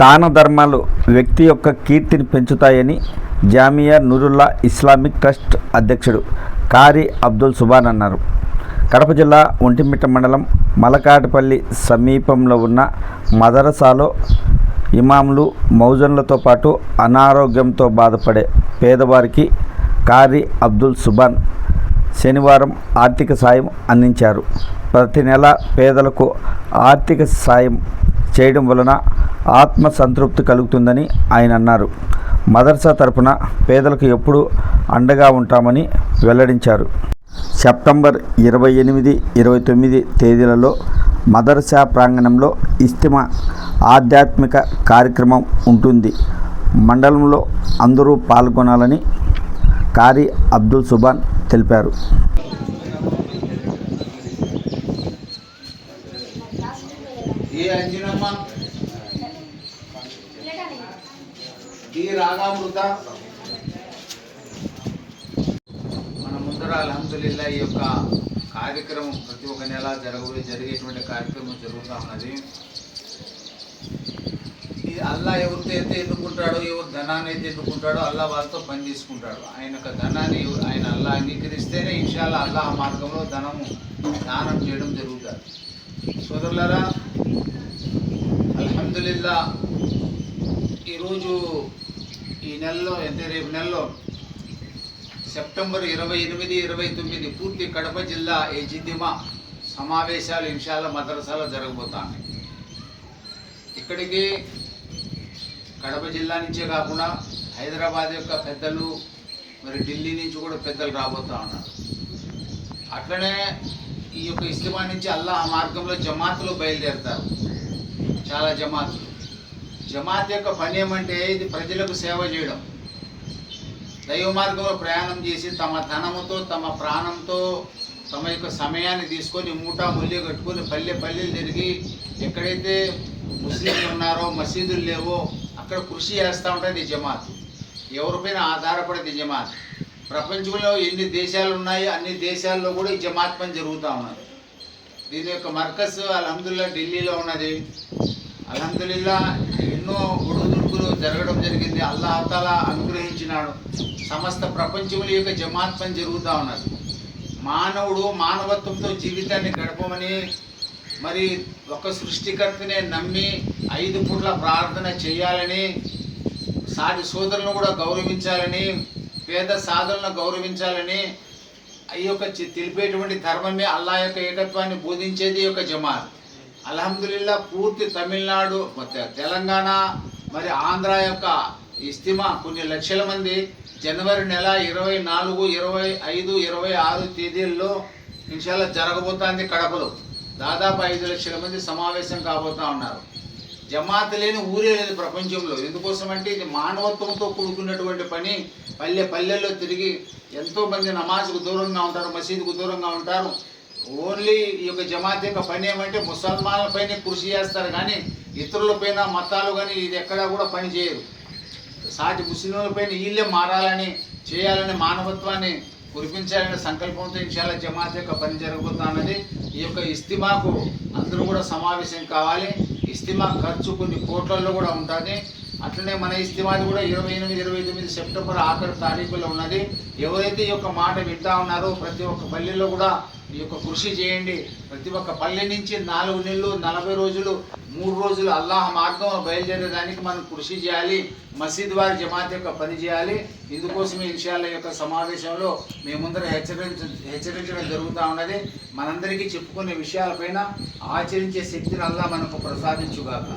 దాన ధర్మాలు వ్యక్తి యొక్క కీర్తిని పెంచుతాయని జామియా నూరుల్లా ఇస్లామిక్ ట్రస్ట్ అధ్యక్షుడు కారి అబ్దుల్ సుబాన్ అన్నారు. కడప జిల్లా ఒంటిమిట్ట మండలం మలకాటిపల్లి సమీపంలో ఉన్న మదరసాలో ఇమాములు మౌజన్లతో పాటు అనారోగ్యంతో బాధపడే పేదవారికి కారి అబ్దుల్ సుబాన్ శనివారం ఆర్థిక సాయం అందించారు. ప్రతి నెల పేదలకు ఆర్థిక సాయం చేయడం వలన ఆత్మ సంతృప్తి కలుగుతుందని ఆయన అన్నారు. మదర్సా తరపున పేదలకు ఎప్పుడూ అండగా ఉంటామని వెల్లడించారు. సెప్టెంబర్ ఇరవై ఎనిమిది ఇరవై తొమ్మిది తేదీలలో మదర్సా ప్రాంగణంలో ఇస్తిమా ఆధ్యాత్మిక కార్యక్రమం ఉంటుంది. మండలంలో అందరూ పాల్గొనాలని కారి అబ్దుల్ సుబాన్ తెలిపారు. ఏ అంజనమ్మ? ఈ రాగామృత? మన ముందర అల్హమ్దుల్లా ఈ యొక్క కార్యక్రమం ప్రతి ఒక్క నెల జరగ జరిగేటువంటి కార్యక్రమం జరుగుతూ ఉన్నది. ఈ అల్లా ఎవరితో అయితే ఎన్నుకుంటాడో ఎవరు ధనాన్ని అయితే ఎన్నుకుంటాడో అల్లా వాళ్ళతో పని చేసుకుంటాడు. ఆయన యొక్క ధనాన్ని ఆయన అల్లా అంగీకరిస్తేనే ఇన్షాల్లా అల్లాహ్ మార్గంలో ధనము దానం చేయడం జరుగుతుంది. సోదరులరా అల్హమ్దుల్లా ఈరోజు ఈ నెలలో అంటే రేపు నెలలో సెప్టెంబర్ ఇరవై ఎనిమిది ఇరవై తొమ్మిది పూర్తి కడప జిల్లా ఈ జిద్దిమ సమావేశాలు ఇన్షాల మదరసాలో జరగబోతాయి ఇక్కడికి కడప జిల్లా నుంచే కాకుండా హైదరాబాద్ యొక్క పెద్దలు మరి ఢిల్లీ నుంచి కూడా పెద్దలు రాబోతా ఉన్నారు. అట్లనే ఈ యొక్క ఇస్తిమా నుంచి అల్లా ఆ మార్గంలో జమాతులు బయలుదేరుతారు. చాలా జమాతులు. జమాత్ యొక్క పని ఏమంటే ఇది ప్రజలకు సేవ చేయడం. దైవ మార్గంలో ప్రయాణం చేసి తమ ధనముతో తమ ప్రాణంతో తమ యొక్క సమయాన్ని తీసుకొని మూటా ముల్లి కట్టుకొని పల్లె పల్లెలు తిరిగి ఎక్కడైతే ముస్లింలు ఉన్నారో మసీదులు లేవో అక్కడ కృషి చేస్తూ ఉంటుంది జమాత్. ఎవరిపైన ఆధారపడేది జమాత్. ప్రపంచంలో ఎన్ని దేశాలు ఉన్నాయో అన్ని దేశాల్లో కూడా ఈ జమాత్ జరుగుతూ ఉన్నది. దీని యొక్క మర్కజ్ అల్హమ్దుల్లా ఢిల్లీలో ఉన్నది. అల్హమ్దుల్లా ఎన్నో ఒడుదుడుకులు జరగడం జరిగింది. అల్లాహతాల అనుగ్రహించినాడు. సమస్త ప్రపంచముల యొక్క జమాత్మం జరుగుతూ ఉన్నది. మానవుడు మానవత్వంతో జీవితాన్ని గడపమని మరి ఒక సృష్టికర్తనే నమ్మి ఐదు పూట్ల ప్రార్థన చేయాలని సాటి సోదరులను కూడా గౌరవించాలని పేద సాధులను గౌరవించాలని ఈ యొక్క తెలిపేటువంటి ధర్మమే అల్లా యొక్క ఏకత్వాన్ని బోధించేది యొక్క జమాత్. అల్హమ్దుల్లా పూర్తి తమిళనాడు తెలంగాణ మరి ఆంధ్ర యొక్క ఇస్తిమా కొన్ని లక్షల మంది జనవరి నెల ఇరవై నాలుగు ఇరవై ఐదు ఇరవై ఆరు తేదీల్లో ఇన్షాల్లో జరగబోతోంది కడపలో. దాదాపు ఐదు లక్షల మంది సమావేశం కాబోతా ఉన్నారు. జమాత్ లేని ఊరే లేదు ప్రపంచంలో. ఎందుకోసం అంటే ఇది మానవత్వంతో కూడుకున్నటువంటి పని. పల్లె పల్లెల్లో తిరిగి ఎంతో మంది నమాజ్కు దూరంగా ఉంటారు మసీదుకు దూరంగా ఉంటారు. ఓన్లీ ఈ యొక్క జమాత్ యొక్క పని ఏమంటే ముసల్మాన్ల పైన కృషి చేస్తారు కానీ ఇతరులపైన మతాలు కానీ ఇది ఎక్కడా కూడా పని చేయరు. సాటి ముస్లింలపైన వీళ్ళే మారాలని చేయాలని మానవత్వాన్ని కురిపించాలనే సంకల్పంతో ఇన్షాల్లా జమాత్ యొక్క పని జరగబోతున్నది. ఈ యొక్క ఇస్తిమాకు అందరూ కూడా సమావేశం కావాలి. ఇస్తిమా ఖర్చు కొన్ని కోట్లలో కూడా ఉంటుంది. అట్లనే మన ఇస్తిమాది కూడా ఇరవై ఎనిమిది ఇరవై తొమ్మిది సెప్టెంబర్ ఆఖరి తారీఖులో ఉన్నది. ఎవరైతే ఈ యొక్క మాట వింటా ఉన్నారో ప్రతి ఒక్క పల్లెల్లో కూడా ఈ యొక్క కృషి చేయండి. ప్రతి ఒక్క పల్లె నుంచి నాలుగు నెలలు నలభై రోజులు మూడు రోజులు అల్లాహ్ మార్గం బయలుదేరేదానికి మనం కృషి చేయాలి. మసీద్ వారి జమాత్ యొక్క పని చేయాలి. ఇందుకోసమే ఇన్షాల్ల యొక్క సమావేశంలో మేముందరూ హెచ్చరించ హెచ్చరించడం జరుగుతూ ఉన్నది. మనందరికీ చెప్పుకునే విషయాలపైన ఆచరించే శక్తిని అల్లా మనకు ప్రసాదించుగాక.